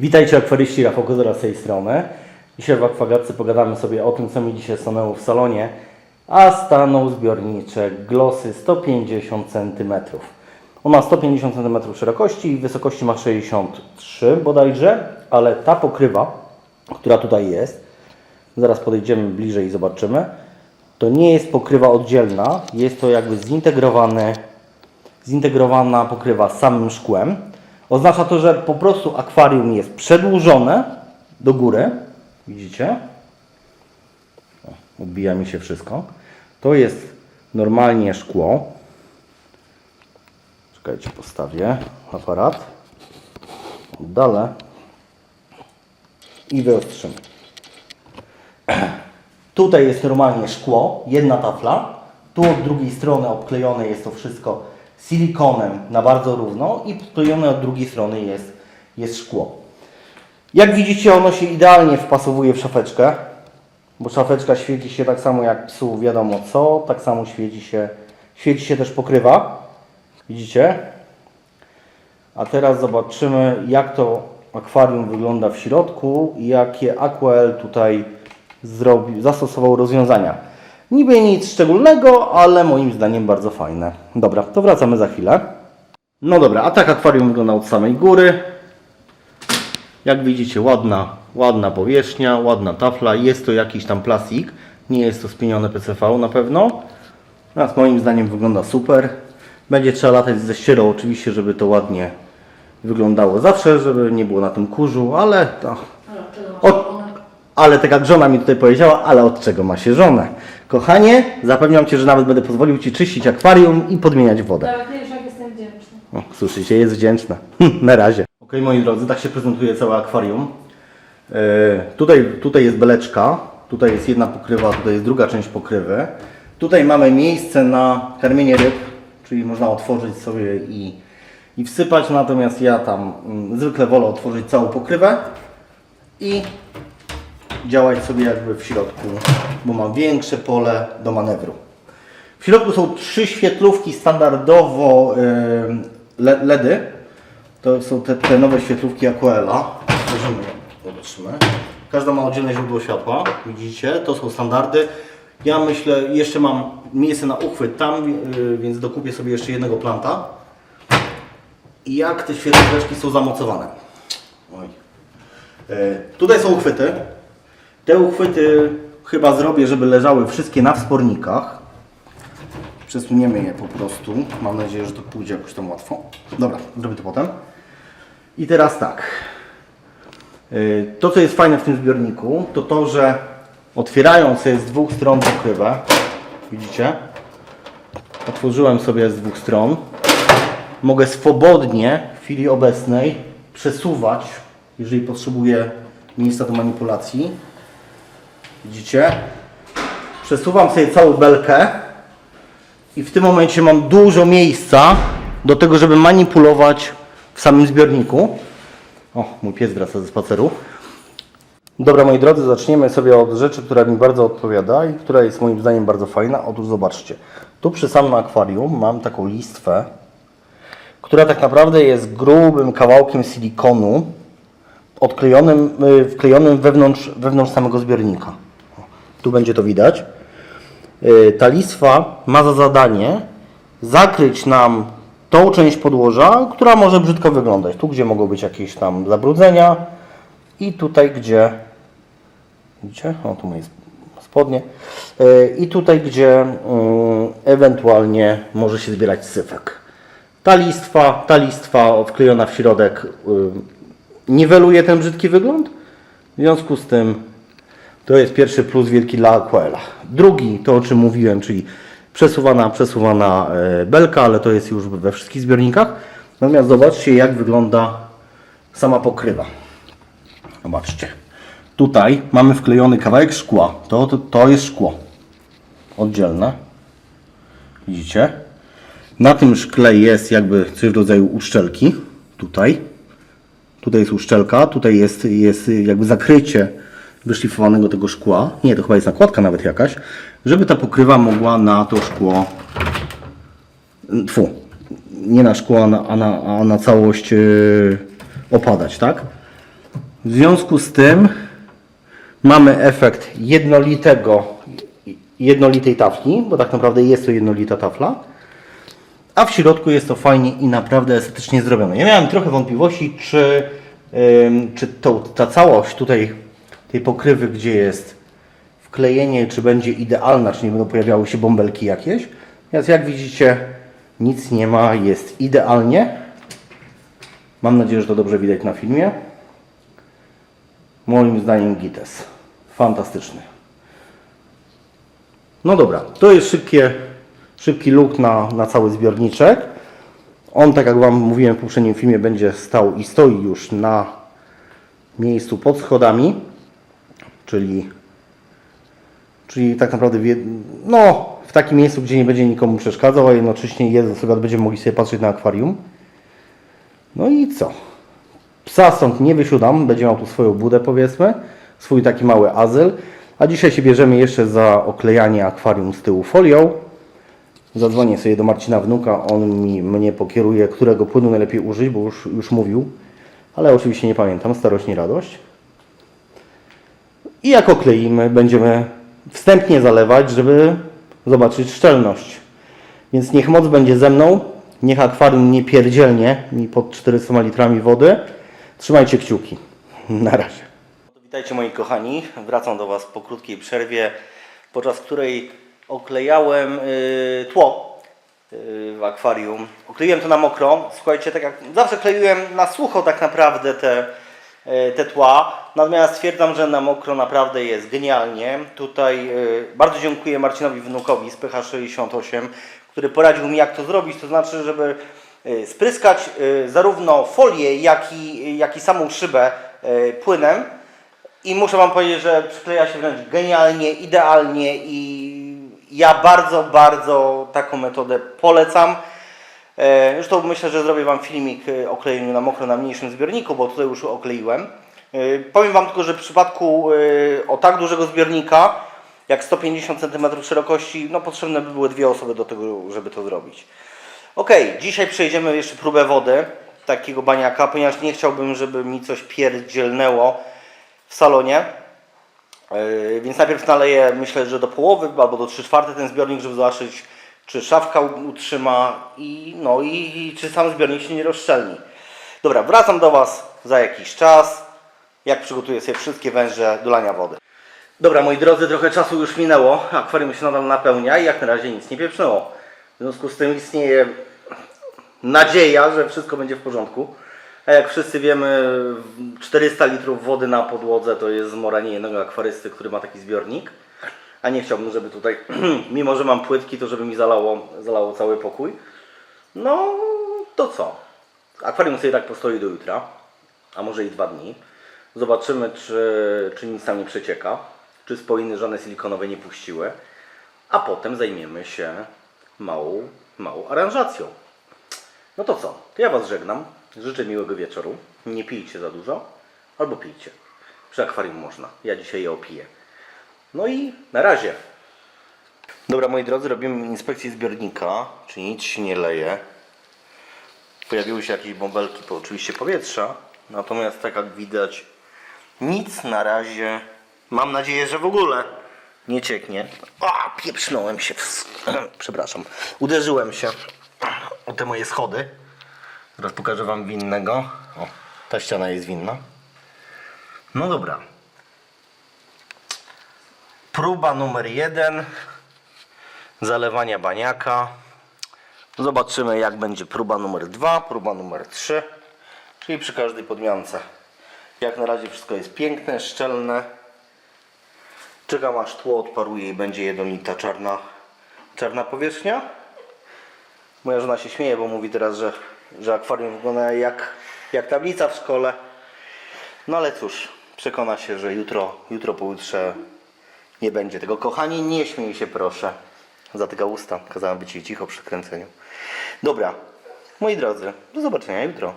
Witajcie akwaryści, Rafał Kozora z tej strony. Dzisiaj w Akwagatce pogadamy sobie o tym, co mi dzisiaj stanęło w salonie, a stanął zbiorniczek Glossy 150 cm. On ma 150 cm szerokości i wysokości ma 63 bodajże, ale ta pokrywa, która tutaj jest, zaraz podejdziemy bliżej i zobaczymy, to nie jest pokrywa oddzielna, jest to jakby zintegrowane zintegrowana pokrywa z samym szkłem. Oznacza to, że po prostu akwarium jest przedłużone do góry. Widzicie? Odbija mi się wszystko. To jest normalnie szkło. Czekajcie, postawię aparat. Oddalę. I wyostrzymy. Tutaj jest normalnie szkło, jedna tafla. Tu od drugiej strony obklejone jest to wszystko silikonem na bardzo równo i podklejone od drugiej strony jest, jest szkło. Jak widzicie, ono się idealnie wpasowuje w szafeczkę, bo szafeczka świeci się tak samo jak psu wiadomo co, tak samo świeci się, świeci się też pokrywa. Widzicie? A teraz zobaczymy, jak to akwarium wygląda w środku i jakie Aquael tutaj zastosował rozwiązania. Niby nic szczególnego, ale moim zdaniem bardzo fajne. Dobra, to wracamy za chwilę. No dobra, a tak akwarium wygląda od samej góry. Jak widzicie, ładna, ładna powierzchnia, ładna tafla. Jest to jakiś tam plastik. Nie jest to spienione PCV na pewno. Natomiast moim zdaniem wygląda super. Będzie trzeba latać ze ścierą oczywiście, żeby to ładnie wyglądało zawsze, żeby nie było na tym kurzu, ale to... Od, ale tak jak żona mi tutaj powiedziała, ale od czego ma się żonę? Kochanie, zapewniam Cię, że nawet będę pozwolił Ci czyścić akwarium i podmieniać wodę. Tak, wiesz, jak jestem wdzięczna. O, słyszycie, jest wdzięczna. Na razie. Ok, moi drodzy, tak się prezentuje całe akwarium. E, tutaj, tutaj jest beleczka, tutaj jest jedna pokrywa, tutaj jest druga część pokrywy. Tutaj mamy miejsce na karmienie ryb, czyli można otworzyć sobie i, i wsypać, natomiast ja tam mm, zwykle wolę otworzyć całą pokrywę i działać sobie jakby w środku, bo mam większe pole do manewru. W środku są trzy świetlówki standardowo y, le- LEDy. To są te, te nowe świetlówki Aquela. Zobaczymy. Każda ma oddzielne źródło światła, widzicie, to są standardy. Ja myślę, jeszcze mam miejsce na uchwyt tam, y, więc dokupię sobie jeszcze jednego planta. I jak te świetlóweczki są zamocowane. Oj. Y, Tutaj są uchwyty. Te uchwyty chyba zrobię, żeby leżały wszystkie na wspornikach. Przesuniemy je po prostu. Mam nadzieję, że to pójdzie jakoś tam łatwo. Dobra, zrobię to potem. I teraz tak. Yy, To, co jest fajne w tym zbiorniku, to to, że otwierają sobie z dwóch stron pokrywę. Widzicie? Otworzyłem sobie z dwóch stron. Mogę swobodnie w chwili obecnej przesuwać, jeżeli potrzebuję miejsca do manipulacji. Widzicie? Przesuwam sobie całą belkę i w tym momencie mam dużo miejsca do tego, żeby manipulować w samym zbiorniku. O, mój pies wraca ze spaceru. Dobra, moi drodzy, zaczniemy sobie od rzeczy, która mi bardzo odpowiada i która jest moim zdaniem bardzo fajna. Otóż zobaczcie, tu przy samym akwarium mam taką listwę, która tak naprawdę jest grubym kawałkiem silikonu odklejonym, y, wklejonym wewnątrz, wewnątrz samego zbiornika. Tu będzie to widać. Y, Ta listwa ma za zadanie zakryć nam tą część podłoża, która może brzydko wyglądać. Tu, gdzie mogą być jakieś tam zabrudzenia i tutaj, gdzie widzicie, o tu moje spodnie Y, i tutaj, gdzie y, ewentualnie może się zbierać syfek. Ta listwa, ta listwa wklejona w środek y, niweluje ten brzydki wygląd. W związku z tym to jest pierwszy plus wielki dla Aquela. Drugi, to o czym mówiłem, czyli przesuwana, przesuwana e, belka, ale to jest już we wszystkich zbiornikach. Natomiast zobaczcie jak wygląda sama pokrywa. Zobaczcie. Tutaj mamy wklejony kawałek szkła. To, to, to jest szkło. Oddzielne. Widzicie? Na tym szkle jest jakby coś w rodzaju uszczelki. Tutaj. Tutaj jest uszczelka, tutaj jest, jest jakby zakrycie wyszlifowanego tego szkła. Nie, to chyba jest nakładka nawet jakaś, żeby ta pokrywa mogła na to szkło. Tfu, nie na szkło, a na, a na, a na całość yy, opadać, tak? W związku z tym mamy efekt jednolitego, jednolitej tafli, bo tak naprawdę jest to jednolita tafla, a w środku jest to fajnie i naprawdę estetycznie zrobione. Ja miałem trochę wątpliwości, czy, ym, czy to, ta całość tutaj tej pokrywy, gdzie jest wklejenie, czy będzie idealna, czy nie będą pojawiały się bąbelki jakieś. Więc jak widzicie, nic nie ma, jest idealnie. Mam nadzieję, że to dobrze widać na filmie. Moim zdaniem Gites. Fantastyczny. No dobra, to jest szybkie, szybki look na, na cały zbiorniczek. On, tak jak Wam mówiłem w poprzednim filmie, będzie stał i stoi już na miejscu pod schodami, czyli, czyli tak naprawdę w, no, w takim miejscu, gdzie nie będzie nikomu przeszkadzał, a jednocześnie jedząc sobie będziemy mogli sobie patrzeć na akwarium. No i co? Psa stąd nie wysiadam, będzie miał tu swoją budę powiedzmy, swój taki mały azyl. A dzisiaj się bierzemy jeszcze za oklejanie akwarium z tyłu folią. Zadzwonię sobie do Marcina Wnuka, on mi, mnie pokieruje, którego płynu najlepiej użyć, bo już, już mówił. Ale oczywiście nie pamiętam, starość nie radość. I jak okleimy, będziemy wstępnie zalewać, żeby zobaczyć szczelność. Więc niech moc będzie ze mną, niech akwarium nie pierdzielnie mi pod 400 litrami wody. Trzymajcie kciuki. Na razie. Witajcie moi kochani. Wracam do Was po krótkiej przerwie, podczas której oklejałem y, tło y, w akwarium. Okleiłem to na mokro. Słuchajcie, tak jak zawsze kleiłem na sucho tak naprawdę te, te tła. Natomiast stwierdzam, że na mokro naprawdę jest genialnie. Tutaj y, bardzo dziękuję Marcinowi Wnukowi z PH68, który poradził mi jak to zrobić. To znaczy, żeby y, spryskać zarówno folię, jak i, jak i samą szybę płynem. I muszę Wam powiedzieć, że przykleja się wręcz genialnie, idealnie i ja bardzo, bardzo taką metodę polecam. E, Zresztą myślę, że zrobię Wam filmik e, o klejeniu na mokro na mniejszym zbiorniku, bo tutaj już okleiłem. E, Powiem Wam tylko, że w przypadku o tak dużego zbiornika, jak 150 cm szerokości, no potrzebne by były dwie osoby do tego, żeby to zrobić. Ok, dzisiaj przejdziemy jeszcze próbę wody, takiego baniaka, ponieważ nie chciałbym, żeby mi coś pierdzielnęło w salonie. Więc najpierw naleję, myślę, że do połowy albo do 3 czwarte ten zbiornik, żeby zobaczyć, czy szafka utrzyma i, no, i, i czy sam zbiornik się nie rozszczelni. Dobra, wracam do Was za jakiś czas, jak przygotuję sobie wszystkie węże do lania wody. Dobra, moi drodzy, trochę czasu już minęło, akwarium się nadal napełnia i jak na razie nic nie pieprznęło. W związku z tym istnieje nadzieja, że wszystko będzie w porządku. A jak wszyscy wiemy, 400 litrów wody na podłodze to jest zmora niejednego akwarysty, który ma taki zbiornik. A nie chciałbym, żeby tutaj, mimo że mam płytki, to żeby mi zalało, zalało cały pokój. No, to co? Akwarium sobie tak postoi do jutra, a może i dwa dni. Zobaczymy, czy, czy nic tam nie przecieka, czy spoiny żadne silikonowe nie puściły. A potem zajmiemy się małą, małą aranżacją. No to co? To ja Was żegnam. Życzę miłego wieczoru. Nie pijcie za dużo. Albo pijcie. Przy akwarium można. Ja dzisiaj je opiję. No i na razie. Dobra, moi drodzy, robimy inspekcję zbiornika. Czy nic się nie leje. Pojawiły się jakieś bąbelki, po oczywiście powietrza. Natomiast tak jak widać, nic na razie. Mam nadzieję, że w ogóle nie cieknie. O, pieprznąłem się. w- Przepraszam. Uderzyłem się o te moje schody. Teraz pokażę Wam winnego. O, ta ściana jest winna. No dobra. Próba numer jeden. Zalewania baniaka. Zobaczymy jak będzie próba numer dwa, próba numer trzy. Czyli przy każdej podmiance. Jak na razie wszystko jest piękne, szczelne. Czekam aż tło odparuje i będzie jednolita czarna, czarna powierzchnia. Moja żona się śmieje, bo mówi teraz, że, że akwarium wygląda jak, jak tablica w szkole. No ale cóż, przekona się, że jutro, jutro pojutrze nie będzie tego. Kochani, nie śmiej się proszę. Zatyka usta. Kazałem być jej cicho przy kręceniu. Dobra, moi drodzy, do zobaczenia jutro.